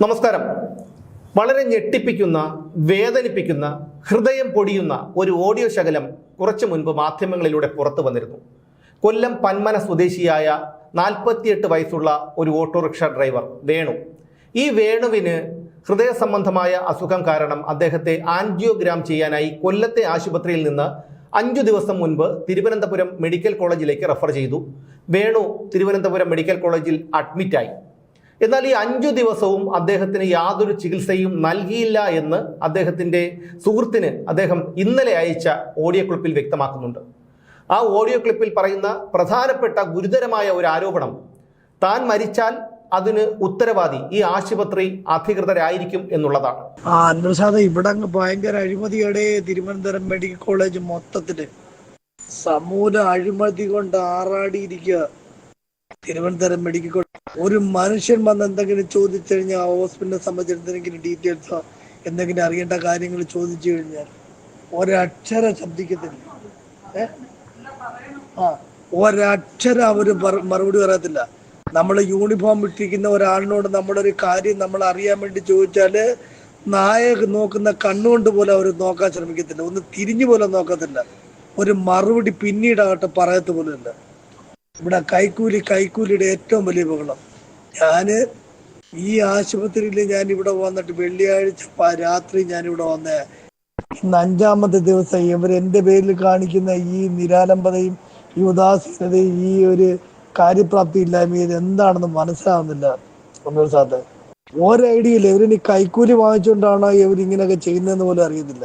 നമസ്കാരം. വളരെ ഞെട്ടിപ്പിക്കുന്ന വേദനിപ്പിക്കുന്ന ഹൃദയം പൊടിയുന്ന ഒരു ഓഡിയോ ശകലം കുറച്ചു മുൻപ് മാധ്യമങ്ങളിലൂടെ പുറത്തു വന്നിരുന്നു. കൊല്ലം പന്മന സ്വദേശിയായ നാൽപ്പത്തിയെട്ട് വയസ്സുള്ള ഒരു ഓട്ടോറിക്ഷ ഡ്രൈവർ വേണു. ഈ വേണുവിന് ഹൃദയ സംബന്ധമായ അസുഖം കാരണം അദ്ദേഹത്തെ ആൻജിയോഗ്രാം ചെയ്യാനായി കൊല്ലത്തെ ആശുപത്രിയിൽ നിന്ന് അഞ്ചു ദിവസം മുൻപ് തിരുവനന്തപുരം മെഡിക്കൽ കോളേജിലേക്ക് റെഫർ ചെയ്തു. വേണു തിരുവനന്തപുരം മെഡിക്കൽ കോളേജിൽ അഡ്മിറ്റായി. എന്നാൽ ഈ അഞ്ചു ദിവസവും അദ്ദേഹത്തിന് യാതൊരു ചികിത്സയും നൽകിയില്ല എന്ന് അദ്ദേഹത്തിന്റെ സുഹൃത്തിന് അദ്ദേഹം ഇന്നലെ അയച്ച ഓഡിയോ ക്ലിപ്പിൽ വ്യക്തമാക്കുന്നുണ്ട്. ആ ഓഡിയോ ക്ലിപ്പിൽ പറയുന്ന പ്രധാനപ്പെട്ട ഗുരുതരമായ ഒരു ആരോപണം താൻ മരിച്ചാൽ അതിന് ഉത്തരവാദി ഈ ആശുപത്രി അധികൃതരായിരിക്കും എന്നുള്ളതാണ്. ആ അന്വസാദ ഇവിടെ ഭയങ്കര അഴിമതിയുടെ തിരുവനന്തപുരം മെഡിക്കൽ കോളേജ് മൊത്തത്തിൽ. സമൂല അഴിമതി കൊണ്ട് ആറാടിയിരിക്കുക തിരുവനന്തപുരം മെഡിക്കൽ കോളേജ് ഒരു മനുഷ്യൻ വന്ന് എന്തെങ്കിലും ചോദിച്ചു കഴിഞ്ഞാൽ ഹോസ്പിറ്റലിനെ സംബന്ധിച്ച് എന്തെങ്കിലും ഡീറ്റെയിൽസോ എന്തെങ്കിലും അറിയേണ്ട കാര്യങ്ങൾ ചോദിച്ചു കഴിഞ്ഞാൽ ഒരക്ഷരം ശബ്ദിക്കത്തില്ല. ആ ഒരക്ഷരം അവർ മറുപടി പറയത്തില്ല. നമ്മൾ യൂണിഫോം ഇട്ടിരിക്കുന്ന ഒരാളിനോട് നമ്മളൊരു കാര്യം നമ്മൾ അറിയാൻ വേണ്ടി ചോദിച്ചാൽ നായക നോക്കുന്ന കണ്ണുകൊണ്ട് പോലും അവർ നോക്കാൻ ശ്രമിക്കത്തില്ല. ഒന്ന് തിരിഞ്ഞു പോലും നോക്കത്തില്ല. ഒരു മറുപടി പിന്നീടാകട്ടെ പറയത്ത് പോലും ഇല്ല. ഇവിടെ കൈക്കൂലി കൈക്കൂലിയുടെ ഏറ്റവും വലിയ ബഹളം. ഞാൻ ഈ ആശുപത്രിയിൽ ഞാൻ ഇവിടെ വന്നിട്ട് വെള്ളിയാഴ്ച രാത്രി ഞാൻ ഇവിടെ വന്ന. ഇന്ന് അഞ്ചാമത്തെ ദിവസം ഇവർ എന്റെ പേരിൽ കാണിക്കുന്ന ഈ നിരാലംബതയും ഈ ഉദാസീനതയും ഈ ഒരു കാര്യപ്രാപ്തി ഇല്ലായ്മയും ഇത് എന്താണെന്ന് മനസ്സിലാവുന്നില്ല. ഒന്നൊരു സാധ. ഓരോ ഐഡിയ ഇല്ല ഇവരിനി കൈക്കൂലി വാങ്ങിച്ചുകൊണ്ടാണോ ഇവർ ഇങ്ങനെയൊക്കെ ചെയ്യുന്നതെന്ന് പോലും അറിയത്തില്ല.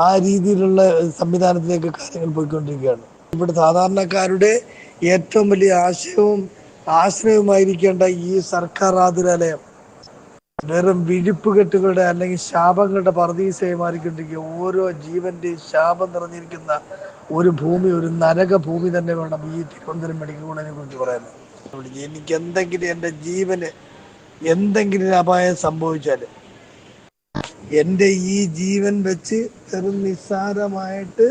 ആ രീതിയിലുള്ള സംവിധാനത്തിലേക്ക് കാര്യങ്ങൾ പോയിക്കൊണ്ടിരിക്കുകയാണ്. ഇവിടെ സാധാരണക്കാരുടെ ഏറ്റവും വലിയ ആശയവും ആശ്രയവുമായിരിക്കേണ്ട ഈ സർക്കാർ ആതുരാലയം. വെറും വിഴിപ്പുകെട്ടുകളുടെ അല്ലെങ്കിൽ ശാപങ്ങളുടെ പറദീസയെ മാറിക്കൊണ്ടിരിക്കുക ഓരോ ജീവന്റെയും ശാപം നിറഞ്ഞിരിക്കുന്ന ഒരു ഭൂമി ഒരു നരക ഭൂമി തന്നെ വേണം ഈ തിരുവനന്തപുരം മെഡിക്കൽ കോളേജിനെ കുറിച്ച് പറയാൻ. എനിക്ക് എന്തെങ്കിലും എന്റെ ജീവന് എന്തെങ്കിലും അപായം സംഭവിച്ചാൽ എന്റെ ഈ ജീവൻ വെച്ച് വെറും നിസ്സാരമായിട്ട്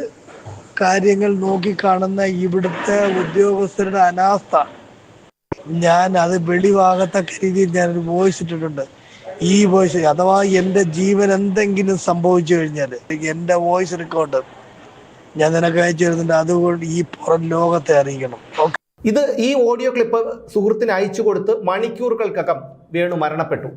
കാര്യങ്ങൾ നോക്കിക്കാണുന്ന ഇവിടുത്തെ ഉദ്യോഗസ്ഥരുടെ അനാസ്ഥ. ഞാൻ അത് വെളിവാകത്തക്ക രീതിയിൽ ഒരു വോയിസ് ഇട്ടിട്ടുണ്ട്. ഈ വോയിസ് അഥവാ എന്റെ ജീവൻ എന്തെങ്കിലും സംഭവിച്ചു കഴിഞ്ഞാൽ എന്റെ വോയിസ് റെക്കോർഡ് ഞാൻ നിനക്ക് അയച്ചു തരുന്നുണ്ട്. അതുകൊണ്ട് ഈ പുറം ലോകത്തെ അറിയിക്കണം. ഓക്കെ ഇത് ഈ ഓഡിയോ ക്ലിപ്പ് സുഹൃത്തിന് അയച്ചു കൊടുത്ത് മണിക്കൂറുകൾക്കകം വേണു മരണപ്പെട്ടു.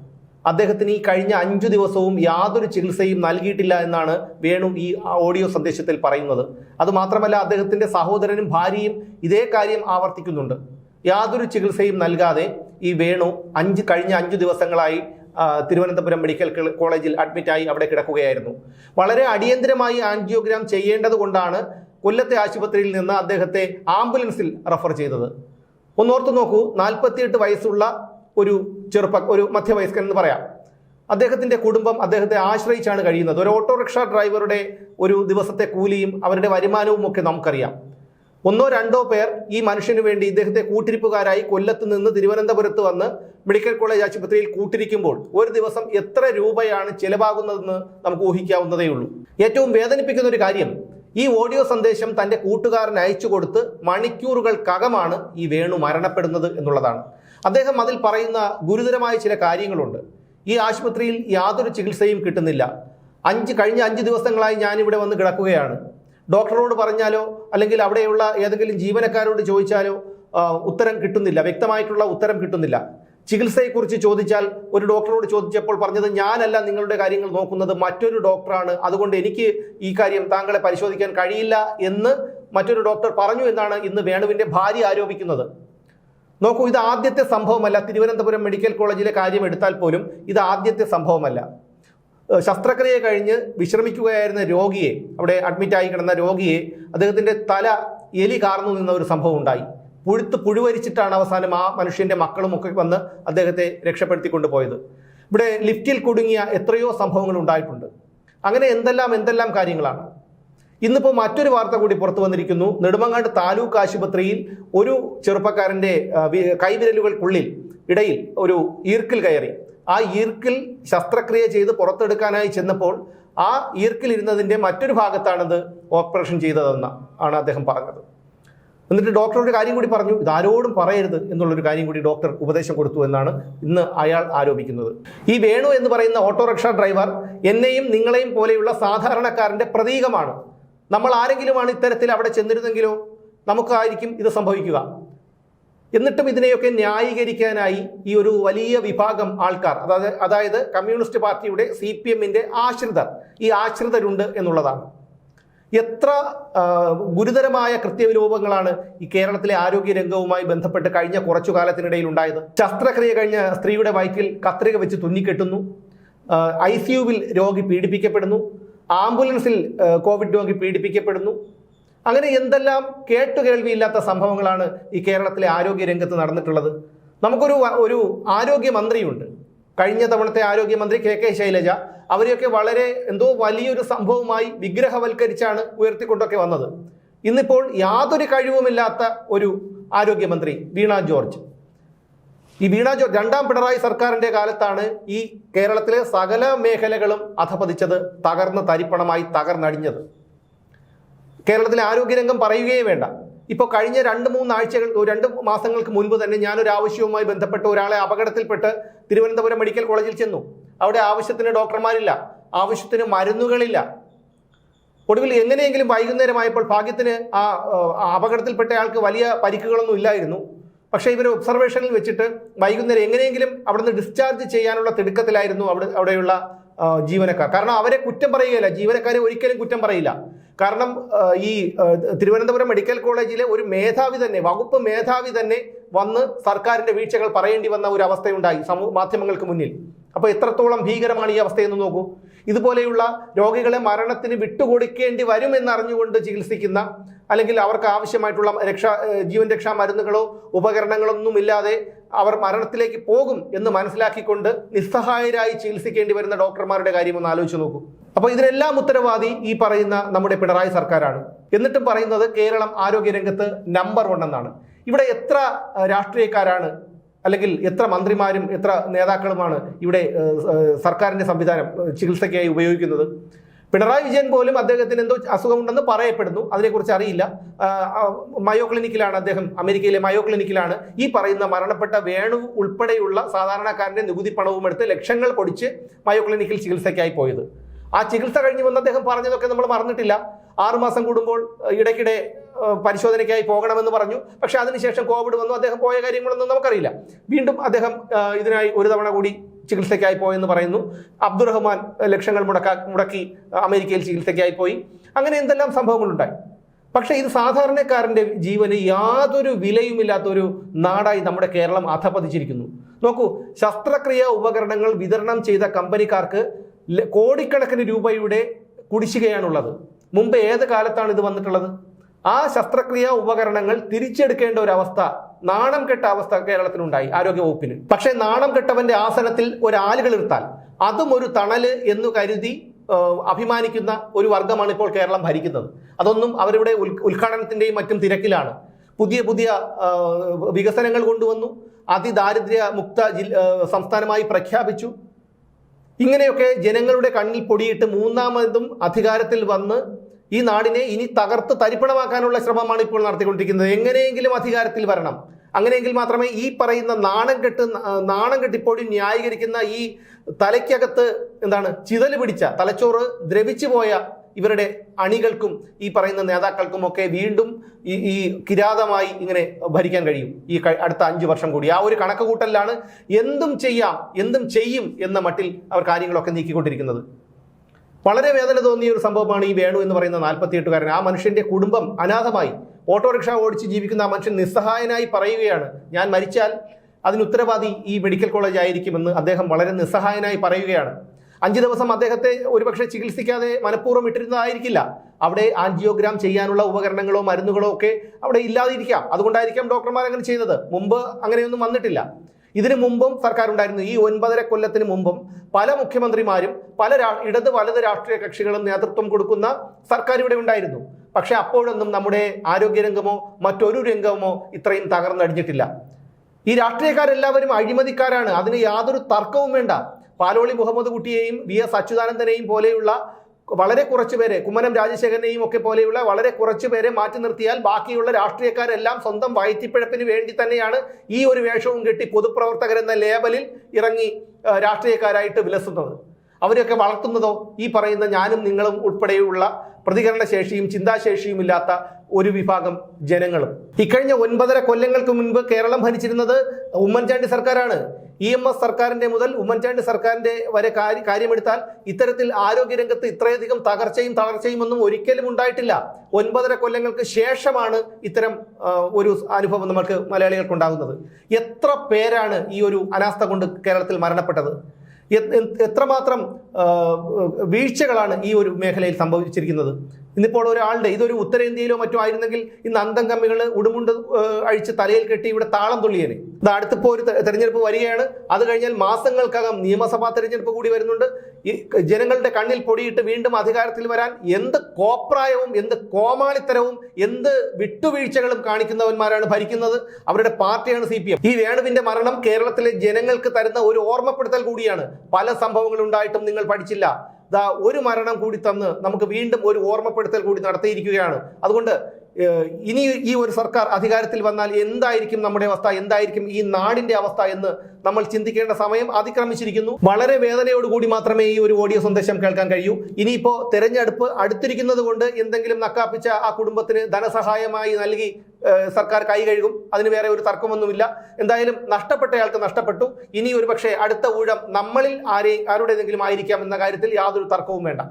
അദ്ദേഹത്തിന് ഈ കഴിഞ്ഞ അഞ്ചു ദിവസവും യാതൊരു ചികിത്സയും നൽകിയിട്ടില്ല എന്നാണ് വേണു ഈ ഓഡിയോ സന്ദേശത്തിൽ പറയുന്നത്. അതുമാത്രമല്ല അദ്ദേഹത്തിന്റെ സഹോദരനും ഭാര്യയും ഇതേ കാര്യം ആവർത്തിക്കുന്നുണ്ട്. യാതൊരു ചികിത്സയും നൽകാതെ ഈ വേണു അഞ്ച് കഴിഞ്ഞ അഞ്ചു ദിവസങ്ങളായി തിരുവനന്തപുരം മെഡിക്കൽ കോളേജിൽ അഡ്മിറ്റായി അവിടെ കിടക്കുകയായിരുന്നു. വളരെ അടിയന്തരമായി ആൻജിയോഗ്രാം ചെയ്യേണ്ടതുകൊണ്ടാണ് കൊല്ലത്തെ ആശുപത്രിയിൽ നിന്ന് അദ്ദേഹത്തെ ആംബുലൻസിൽ റെഫർ ചെയ്തത്. ഒന്നോർത്ത് നോക്കൂ നാൽപ്പത്തിയെട്ട് വയസ്സുള്ള ഒരു ചെറുപ്പ ഒരു മധ്യവയസ്കൻ എന്ന് പറയാം. അദ്ദേഹത്തിന്റെ കുടുംബം അദ്ദേഹത്തെ ആശ്രയിച്ചാണ് കഴിയുന്നത്. ഒരു ഓട്ടോറിക്ഷ ഡ്രൈവറുടെ ഒരു ദിവസത്തെ കൂലിയും അവരുടെ വരുമാനവും ഒക്കെ നമുക്കറിയാം. ഒന്നോ രണ്ടോ പേർ ഈ മനുഷ്യന് വേണ്ടി ഇദ്ദേഹത്തെ കൂട്ടിരിപ്പുകാരായി കൊല്ലത്ത് നിന്ന് തിരുവനന്തപുരത്ത് വന്ന് മെഡിക്കൽ കോളേജ് ആശുപത്രിയിൽ കൂട്ടിരിക്കുമ്പോൾ ഒരു ദിവസം എത്ര രൂപയാണ് ചിലവാകുന്നതെന്ന് നമുക്ക് ഊഹിക്കാവുന്നതേ ഉള്ളൂ ഏറ്റവും വേദനിപ്പിക്കുന്ന ഒരു കാര്യം ഈ ഓഡിയോ സന്ദേശം തന്റെ കൂട്ടുകാരൻ അയച്ചു കൊടുത്ത് മണിക്കൂറുകൾക്കകമാണ് ഈ വേണു മരണപ്പെടുന്നത് എന്നുള്ളതാണ്. അദ്ദേഹം അതിൽ പറയുന്ന ഗുരുതരമായ ചില കാര്യങ്ങളുണ്ട്. ഈ ആശുപത്രിയിൽ യാതൊരു ചികിത്സയും കിട്ടുന്നില്ല. അഞ്ച് കഴിഞ്ഞ അഞ്ച് ദിവസങ്ങളായി ഞാനിവിടെ വന്ന് കിടക്കുകയാണ്. ഡോക്ടറോട് പറഞ്ഞാലോ അല്ലെങ്കിൽ അവിടെയുള്ള ഏതെങ്കിലും ജീവനക്കാരോട് ചോദിച്ചാലോ ഉത്തരം കിട്ടുന്നില്ല. വ്യക്തമായിട്ടുള്ള ഉത്തരം കിട്ടുന്നില്ല. ചികിത്സയെക്കുറിച്ച് ചോദിച്ചാൽ ഒരു ഡോക്ടറോട് ചോദിച്ചപ്പോൾ പറഞ്ഞത് ഞാനല്ല നിങ്ങളുടെ കാര്യങ്ങൾ നോക്കുന്നത് മറ്റൊരു ഡോക്ടറാണ്. അതുകൊണ്ട് എനിക്ക് ഈ കാര്യം താങ്കളെ പരിശോധിക്കാൻ കഴിയില്ല എന്ന് മറ്റൊരു ഡോക്ടർ പറഞ്ഞു എന്നാണ് ഇന്ന് വേണുവിന്റെ ഭാര്യ ആരോപിക്കുന്നത്. നോക്കൂ ഇത് ആദ്യത്തെ സംഭവമല്ല. തിരുവനന്തപുരം മെഡിക്കൽ കോളേജിലെ കാര്യം എടുത്താൽ പോലും ഇത് ആദ്യത്തെ സംഭവമല്ല. ശസ്ത്രക്രിയ കഴിഞ്ഞ് വിശ്രമിക്കുകയായിരുന്ന രോഗിയെ അവിടെ അഡ്മിറ്റായി കിടന്ന രോഗിയെ അദ്ദേഹത്തിന്റെ തല എലി കാർന്നു നിന്ന ഒരു സംഭവം ഉണ്ടായി. പുഴുത്ത് പുഴുവരിച്ചിട്ടാണ് അവസാനം ആ മനുഷ്യന്റെ മക്കളും ഒക്കെ വന്ന് അദ്ദേഹത്തെ രക്ഷപ്പെടുത്തി കൊണ്ടുപോയത് ഇവിടെ ലിഫ്റ്റിൽ കുടുങ്ങിയ എത്രയോ സംഭവങ്ങൾ ഉണ്ടായിട്ടുണ്ട്. അങ്ങനെ എന്തെല്ലാം എന്തെല്ലാം കാര്യങ്ങളാണ്? ഇന്നിപ്പോൾ മറ്റൊരു വാർത്ത കൂടി പുറത്തു വന്നിരിക്കുന്നു. നെടുമങ്ങാട് താലൂക്ക് ആശുപത്രിയിൽ ഒരു ചെറുപ്പക്കാരന്റെ കൈവിരലുകൾക്കുള്ളിൽ ഇടയിൽ ഒരു ഈർക്കിൽ കയറി. ആ ഈർക്കിൽ ശസ്ത്രക്രിയ ചെയ്ത് പുറത്തെടുക്കാനായി ചെന്നപ്പോൾ ആ ഈർക്കിൽ ഇരുന്നതിന്റെ മറ്റൊരു ഭാഗത്താണത് ഓപ്പറേഷൻ ചെയ്തതെന്ന് ആണ് അദ്ദേഹം പറഞ്ഞത്. എന്നിട്ട് ഡോക്ടർ ഒരു കാര്യം കൂടി പറഞ്ഞു ഇത് ആരോടും പറയരുത് എന്നുള്ളൊരു കാര്യം കൂടി ഡോക്ടർ ഉപദേശം കൊടുത്തു എന്നാണ് ഇന്ന് അയാൾ ആരോപിക്കുന്നത്. ഈ വേണു എന്ന് പറയുന്ന ഓട്ടോറിക്ഷ ഡ്രൈവർ എന്നെയും നിങ്ങളെയും പോലെയുള്ള സാധാരണക്കാരന്റെ പ്രതീകമാണ്. നമ്മൾ ആരെങ്കിലുമാണ് ഇത്തരത്തിൽ അവിടെ ചെന്നിരുന്നെങ്കിലോ നമുക്കായിരിക്കും ഇത് സംഭവിക്കുക. എന്നിട്ടും ഇതിനെയൊക്കെ ന്യായീകരിക്കാനായി ഈ ഒരു വലിയ വിഭാഗം ആൾക്കാർ അതായത് അതായത് കമ്മ്യൂണിസ്റ്റ് പാർട്ടിയുടെ സി പി എമ്മിന്റെ ആശ്രിതർ ഈ ആശ്രിതരുണ്ട് എന്നുള്ളതാണ്. എത്ര ഗുരുതരമായ കൃത്യവിലോപങ്ങളാണ് ഈ കേരളത്തിലെ ആരോഗ്യ രംഗവുമായി ബന്ധപ്പെട്ട് കഴിഞ്ഞ കുറച്ചു കാലത്തിനിടയിൽ ഉണ്ടായത്? ശസ്ത്രക്രിയ കഴിഞ്ഞ സ്ത്രീയുടെ വയറ്റിൽ കത്രിക വെച്ച് തുന്നിക്കെട്ടുന്നു. ഐ സി യുവിൽ രോഗി പീഡിപ്പിക്കപ്പെടുന്നു. ആംബുലൻസിൽ കോവിഡ് രോഗി പീഡിപ്പിക്കപ്പെടുന്നു. അങ്ങനെ എന്തെല്ലാം കേട്ടുകേൾവിയില്ലാത്ത സംഭവങ്ങളാണ് ഈ കേരളത്തിലെ ആരോഗ്യ രംഗത്ത് നടന്നിട്ടുള്ളത്? നമുക്കൊരു ഒരു ആരോഗ്യമന്ത്രിയുണ്ട്. കഴിഞ്ഞ തവണത്തെ ആരോഗ്യമന്ത്രി കെ കെ ശൈലജ അവരെയൊക്കെ വളരെ എന്തോ വലിയൊരു സംഭവമായി വിഗ്രഹവൽക്കരിച്ചാണ് ഉയർത്തിക്കൊണ്ടൊക്കെ വന്നത്. ഇന്നിപ്പോൾ യാതൊരു കഴിവുമില്ലാത്ത ഒരു ആരോഗ്യമന്ത്രി വീണ ജോർജ്. ഈ വീണ ജോർജ് രണ്ടാം പിണറായി സർക്കാരിന്റെ കാലത്താണ് ഈ കേരളത്തിലെ സകല മേഖലകളും അധപതിച്ചത് തകർന്ന് തരിപ്പണമായി തകർന്നടിഞ്ഞത്. കേരളത്തിലെ ആരോഗ്യരംഗം പറയുകയേ വേണ്ട. ഇപ്പോൾ കഴിഞ്ഞ രണ്ട് മൂന്ന് ആഴ്ചകൾ രണ്ട് മാസങ്ങൾക്ക് മുൻപ് തന്നെ ഞാനൊരു ആവശ്യവുമായി ബന്ധപ്പെട്ട് ഒരാളെ അപകടത്തിൽപ്പെട്ട് തിരുവനന്തപുരം മെഡിക്കൽ കോളേജിൽ ചെന്നു. അവിടെ ആവശ്യത്തിന് ഡോക്ടർമാരില്ല ആവശ്യത്തിന് മരുന്നുകളില്ല. ഒടുവിൽ എങ്ങനെയെങ്കിലും വൈകുന്നേരമായപ്പോൾ ഭാഗ്യത്തിന് ആ അപകടത്തിൽപ്പെട്ടയാൾക്ക് വലിയ പരിക്കുകളൊന്നും ഇല്ലായിരുന്നു. പക്ഷേ ഇവർ ഒബ്സർവേഷനിൽ വെച്ചിട്ട് വൈകുന്നേരം എങ്ങനെയെങ്കിലും അവിടുന്ന് ഡിസ്ചാർജ് ചെയ്യാനുള്ള തിടുക്കത്തിലായിരുന്നു അവിടെ അവിടെയുള്ള ജീവനക്കാർ. കാരണം അവരെ കുറ്റം പറയുകയില്ല. ജീവനക്കാരെ ഒരിക്കലും കുറ്റം പറയില്ല. കാരണം ഈ തിരുവനന്തപുരം മെഡിക്കൽ കോളേജിലെ ഒരു മേധാവി തന്നെ വകുപ്പ് മേധാവി തന്നെ വന്ന് സർക്കാരിന്റെ വീഴ്ചകൾ പറയേണ്ടി വന്ന ഒരു അവസ്ഥയുണ്ടായി സമൂഹ മാധ്യമങ്ങൾക്ക് മുന്നിൽ. അപ്പോൾ എത്രത്തോളം ഭീകരമാണ് ഈ അവസ്ഥയെന്ന് നോക്കൂ. ഇതുപോലെയുള്ള രോഗികളെ മരണത്തിന് വിട്ടുകൊടുക്കേണ്ടി വരുമെന്നറിഞ്ഞുകൊണ്ട് ചികിത്സിക്കുന്ന അല്ലെങ്കിൽ അവർക്ക് ആവശ്യമായിട്ടുള്ള രക്ഷാ ജീവൻ രക്ഷാ മരുന്നുകളോ ഉപകരണങ്ങളൊന്നും ഇല്ലാതെ അവർ മരണത്തിലേക്ക് പോകും എന്ന് മനസ്സിലാക്കിക്കൊണ്ട് നിസ്സഹായരായി ചികിത്സിക്കേണ്ടി വരുന്ന ഡോക്ടർമാരുടെ കാര്യം ഒന്ന് ആലോചിച്ച് നോക്കൂ. അപ്പോൾ ഇതിനെല്ലാം ഉത്തരവാദി ഈ പറയുന്ന നമ്മുടെ പിണറായി സർക്കാരാണ്. എന്നിട്ടും പറയുന്നത് കേരളം ആരോഗ്യരംഗത്ത് നമ്പർ വൺ എന്നാണ്. ഇവിടെ എത്ര രാഷ്ട്രീയക്കാരാണ് അല്ലെങ്കിൽ എത്ര മന്ത്രിമാരും എത്ര നേതാക്കളുമാണ് ഇവിടെ സർക്കാരിന്റെ സംവിധാനം ചികിത്സയ്ക്കായി ഉപയോഗിക്കുന്നത്? പിണറായി വിജയൻ പോലും അദ്ദേഹത്തിന് എന്തോ അസുഖമുണ്ടെന്ന് പറയപ്പെടുന്നു. അതിനെക്കുറിച്ച് അറിയില്ല. മയോ ക്ലിനിക്കിലാണ് അദ്ദേഹം. അമേരിക്കയിലെ മയോ ക്ലിനിക്കിലാണ് ഈ പറയുന്ന മരണപ്പെട്ട വേണു ഉൾപ്പെടെയുള്ള സാധാരണക്കാരന്റെ നികുതി പണവും എടുത്ത് ലക്ഷങ്ങൾ പൊടിച്ച് മയോ ക്ലിനിക്കിൽ ചികിത്സയ്ക്കായി പോയത്. ആ ചികിത്സ കഴിഞ്ഞ് വന്ന് അദ്ദേഹം പറഞ്ഞതൊക്കെ നമ്മൾ മറന്നിട്ടില്ല. ആറുമാസം കൂടുമ്പോൾ ഇടയ്ക്കിടെ പരിശോധനയ്ക്കായി പോകണമെന്ന് പറഞ്ഞു. പക്ഷേ അതിനുശേഷം കോവിഡ് വന്നു. അദ്ദേഹം പോയ കാര്യങ്ങളൊന്നും നമുക്കറിയില്ല. വീണ്ടും അദ്ദേഹം ഇതിനായി ഒരു തവണ കൂടി ചികിത്സയ്ക്കായി പോയെന്ന് പറയുന്നു. അബ്ദുറഹ്മാൻ ലക്ഷങ്ങൾ മുടക്കാ മുടക്കി അമേരിക്കയിൽ ചികിത്സയ്ക്കായി പോയി. അങ്ങനെ എന്തെല്ലാം സംഭവങ്ങളുണ്ടായി? പക്ഷെ ഇത് സാധാരണക്കാരന്റെ ജീവന് യാതൊരു വിലയുമില്ലാത്തൊരു നാടായി നമ്മുടെ കേരളം അധപതിച്ചിരിക്കുന്നു നോക്കൂ ശസ്ത്രക്രിയ ഉപകരണങ്ങൾ വിതരണം ചെയ്ത കമ്പനിക്കാർക്ക് കോടിക്കണക്കിന് രൂപയുടെ കുടിശ്ശികയാണുള്ളത്. മുമ്പ് ഏത് കാലത്താണ് ഇത് വന്നിട്ടുള്ളത്? ആ ശസ്ത്രക്രിയ ഉപകരണങ്ങൾ തിരിച്ചെടുക്കേണ്ട ഒരു അവസ്ഥ നാണം കെട്ട അവസ്ഥ കേരളത്തിലുണ്ടായി ആരോഗ്യ വകുപ്പിന് പക്ഷേ നാണം കെട്ടവന്റെ ആസനത്തിൽ ഒരാളുകൾ ഇർത്താൽ അതും ഒരു തണൽ എന്ന് കരുതി അഭിമാനിക്കുന്ന ഒരു വർഗമാണ് ഇപ്പോൾ കേരളം ഭരിക്കുന്നത്. അതൊന്നും അവരുടെ ഉദ്ഘാടനത്തിന്റെയും മറ്റും തിരക്കിലാണ്. പുതിയ പുതിയ വികസനങ്ങൾ കൊണ്ടുവന്നു അതിദാരിദ്ര്യ മുക്ത സംസ്ഥാനമായി പ്രഖ്യാപിച്ചു. ഇങ്ങനെയൊക്കെ ജനങ്ങളുടെ കണ്ണിൽ പൊടിയിട്ട് മൂന്നാമതും അധികാരത്തിൽ വന്ന് ഈ നാടിനെ ഇനി തകർത്ത് തരിപ്പണമാക്കാനുള്ള ശ്രമമാണ് ഇപ്പോൾ നടത്തിക്കൊണ്ടിരിക്കുന്നത്. എങ്ങനെയെങ്കിലും അധികാരത്തിൽ വരണം. അങ്ങനെയെങ്കിൽ മാത്രമേ ഈ പറയുന്ന നാണം കെട്ട് നാണം കെട്ടിപ്പോഴും ന്യായീകരിക്കുന്ന ഈ തലയ്ക്കകത്ത് എന്താണ് ചിതൽ പിടിച്ച തലച്ചോറ് ദ്രവിച്ചു പോയ ഇവരുടെ അണികൾക്കും ഈ പറയുന്ന നേതാക്കൾക്കും ഒക്കെ വീണ്ടും ഈ ഈ കിരാതമായി ഇങ്ങനെ ഭരിക്കാൻ കഴിയും. ഈ അടുത്ത അഞ്ച് വർഷം കൂടി. ആ ഒരു കണക്ക് കൂട്ടലിലാണ് എന്തും ചെയ്യാം എന്തും ചെയ്യും എന്ന മട്ടിൽ അവർ കാര്യങ്ങളൊക്കെ നീക്കിക്കൊണ്ടിരിക്കുന്നത്. വളരെ വേദന തോന്നിയ ഒരു സംഭവമാണ് ഈ വേണു എന്ന് പറയുന്ന നാൽപ്പത്തിയെട്ടുകാരൻ. ആ മനുഷ്യന്റെ കുടുംബം അനാഥമായി. ഓട്ടോറിക്ഷ ഓടിച്ച് ജീവിക്കുന്ന ആ മനുഷ്യൻ നിസ്സഹായനായി പറയുകയാണ് ഞാൻ മരിച്ചാൽ അതിന് ഉത്തരവാദി ഈ മെഡിക്കൽ കോളേജ് ആയിരിക്കുമെന്ന് അദ്ദേഹം വളരെ നിസ്സഹായനായി പറയുകയാണ്. അഞ്ച് ദിവസം അദ്ദേഹത്തെ ഒരുപക്ഷെ ചികിത്സിക്കാതെ മനഃപൂർവം ഇട്ടിരുന്നതായിരിക്കില്ല. അവിടെ ആൻജിയോഗ്രാം ചെയ്യാനുള്ള ഉപകരണങ്ങളോ മരുന്നുകളോ ഒക്കെ അവിടെ ഇല്ലാതിരിക്കാം. അതുകൊണ്ടായിരിക്കാം ഡോക്ടർമാർ അങ്ങനെ ചെയ്തത്. മുമ്പ് അങ്ങനെയൊന്നും വന്നിട്ടില്ല. ഇതിനു മുമ്പും സർക്കാർ ഉണ്ടായിരുന്നു ഈ ഒൻപതര കൊല്ലത്തിന് മുമ്പും പല മുഖ്യമന്ത്രിമാരും പല ഇടത് വലത് രാഷ്ട്രീയ കക്ഷികളും നേതൃത്വം കൊടുക്കുന്ന സർക്കാർ ഇവിടെ ഉണ്ടായിരുന്നു. പക്ഷെ അപ്പോഴൊന്നും നമ്മുടെ ആരോഗ്യരംഗമോ മറ്റൊരു രംഗമോ ഇത്രയും തകർന്നടിഞ്ഞിട്ടില്ല. ഈ രാഷ്ട്രീയക്കാരെല്ലാവരും അഴിമതിക്കാരാണ്. അതിന് യാതൊരു തർക്കവും വേണ്ട. പാലോളി മുഹമ്മദ് കുട്ടിയെയും വി എസ് അച്യുതാനന്ദനെയും പോലെയുള്ള വളരെ കുറച്ച് പേരെ കുമ്മനം രാജശേഖരനെയും ഒക്കെ പോലെയുള്ള വളരെ കുറച്ച് പേരെ മാറ്റി നിർത്തിയാൽ ബാക്കിയുള്ള രാഷ്ട്രീയക്കാരെല്ലാം സ്വന്തം വയറ്റിപ്പിഴപ്പിന് വേണ്ടി തന്നെയാണ് ഈ ഒരു വേഷവും കെട്ടി പൊതുപ്രവർത്തകരെന്ന ലേബലിൽ ഇറങ്ങി രാഷ്ട്രീയക്കാരായിട്ട് വിലസുന്നത്. അവരെയൊക്കെ വളർത്തുന്നതോ ഈ പറയുന്ന ഞാനും നിങ്ങളും ഉൾപ്പെടെയുള്ള പ്രതികരണശേഷിയും ചിന്താശേഷിയും ഇല്ലാത്ത ഒരു വിഭാഗം ജനങ്ങളും. ഇക്കഴിഞ്ഞ ഒൻപതര കൊല്ലങ്ങൾക്ക് മുൻപ് കേരളം ഭരിച്ചിരുന്നത് ഉമ്മൻചാണ്ടി സർക്കാരാണ്. ഇ എം എസ് സർക്കാരിന്റെ മുതൽ ഉമ്മൻചാണ്ടി സർക്കാരിന്റെ വരെ കാര്യ- കാര്യമെടുത്താൽ ഇത്തരത്തിൽ ആരോഗ്യരംഗത്ത് ഇത്രയധികം തകർച്ചയും തളർച്ചയും ഒന്നും ഒരിക്കലും ഉണ്ടായിട്ടില്ല. ഒൻപതര കൊല്ലങ്ങൾക്ക് ശേഷമാണ് ഇത്തരം ഒരു അനുഭവം നമുക്ക് മലയാളികൾക്ക് ഉണ്ടാകുന്നത് എത്ര പേരാണ് ഈ ഒരു അനാസ്ഥ കൊണ്ട് കേരളത്തിൽ മരണപ്പെട്ടത്? എത്രമാത്രം വീഴ്ചകളാണ് ഈ ഒരു മേഖലയിൽ സംഭവിച്ചിരിക്കുന്നത്? ഇന്നിപ്പോൾ ഒരാളുടെ ഇതൊരു ഉത്തരേന്ത്യയിലോ മറ്റോ ആയിരുന്നെങ്കിൽ ഇന്ന് അന്തം കമ്മികൾ ഉടുമുണ്ട് അഴിച്ച് തലയിൽ കെട്ടി ഇവിടെ താളം തുള്ളിയേനെ. ഇത് അടുത്തിപ്പോൾ ഒരു തെരഞ്ഞെടുപ്പ് വരികയാണ്. അത് കഴിഞ്ഞാൽ മാസങ്ങൾക്കകം നിയമസഭാ തെരഞ്ഞെടുപ്പ് കൂടി വരുന്നുണ്ട്. ഈ ജനങ്ങളുടെ കണ്ണിൽ പൊടിയിട്ട് വീണ്ടും അധികാരത്തിൽ വരാൻ എന്ത് കോപ്രായവും എന്ത് കോമാളിത്തരവും എന്ത് വിട്ടുവീഴ്ചകളും കാണിക്കുന്നവന്മാരാണ് ഭരിക്കുന്നത്. അവരുടെ പാർട്ടിയാണ് സി പി എം. ഈ വേണുവിന്റെ മരണം കേരളത്തിലെ ജനങ്ങൾക്ക് തരുന്ന ഒരു ഓർമ്മപ്പെടുത്തൽ കൂടിയാണ്. പല സംഭവങ്ങളുണ്ടായിട്ടും നിങ്ങൾ പഠിച്ചില്ല. ദാ ഒരു മരണം കൂടി തന്ന് നമുക്ക് വീണ്ടും ഒരു ഓർമ്മപ്പെടുത്തൽ കൂടി നടത്തിയിരിക്കുകയാണ്. അതുകൊണ്ട് ഇനി ഈ ഒരു സർക്കാർ അധികാരത്തിൽ വന്നാൽ എന്തായിരിക്കും നമ്മുടെ അവസ്ഥ? എന്തായിരിക്കും ഈ നാടിന്റെ അവസ്ഥ എന്ന് നമ്മൾ ചിന്തിക്കേണ്ട സമയം അതിക്രമിച്ചിരിക്കുന്നു. വളരെ വേദനയോടുകൂടി മാത്രമേ ഈ ഒരു ഓഡിയോ സന്ദേശം കേൾക്കാൻ കഴിയൂ. ഇനിയിപ്പോ തെരഞ്ഞെടുപ്പ് അടുത്തിരിക്കുന്നത് കൊണ്ട് എന്തെങ്കിലും നക്കാപ്പിച്ച ആ കുടുംബത്തിന് ധനസഹായമായി നൽകി സർക്കാർ കൈ കഴുകും. അതിന് വേറെ ഒരു തർക്കമൊന്നുമില്ല. എന്തായാലും നഷ്ടപ്പെട്ടയാൾക്ക് നഷ്ടപ്പെട്ടു. ഇനി ഒരു പക്ഷേ അടുത്ത ഊഴം നമ്മളിൽ ആരെ ആരുടേതെങ്കിലും ആയിരിക്കാം എന്ന കാര്യത്തിൽ യാതൊരു തർക്കവും വേണ്ട.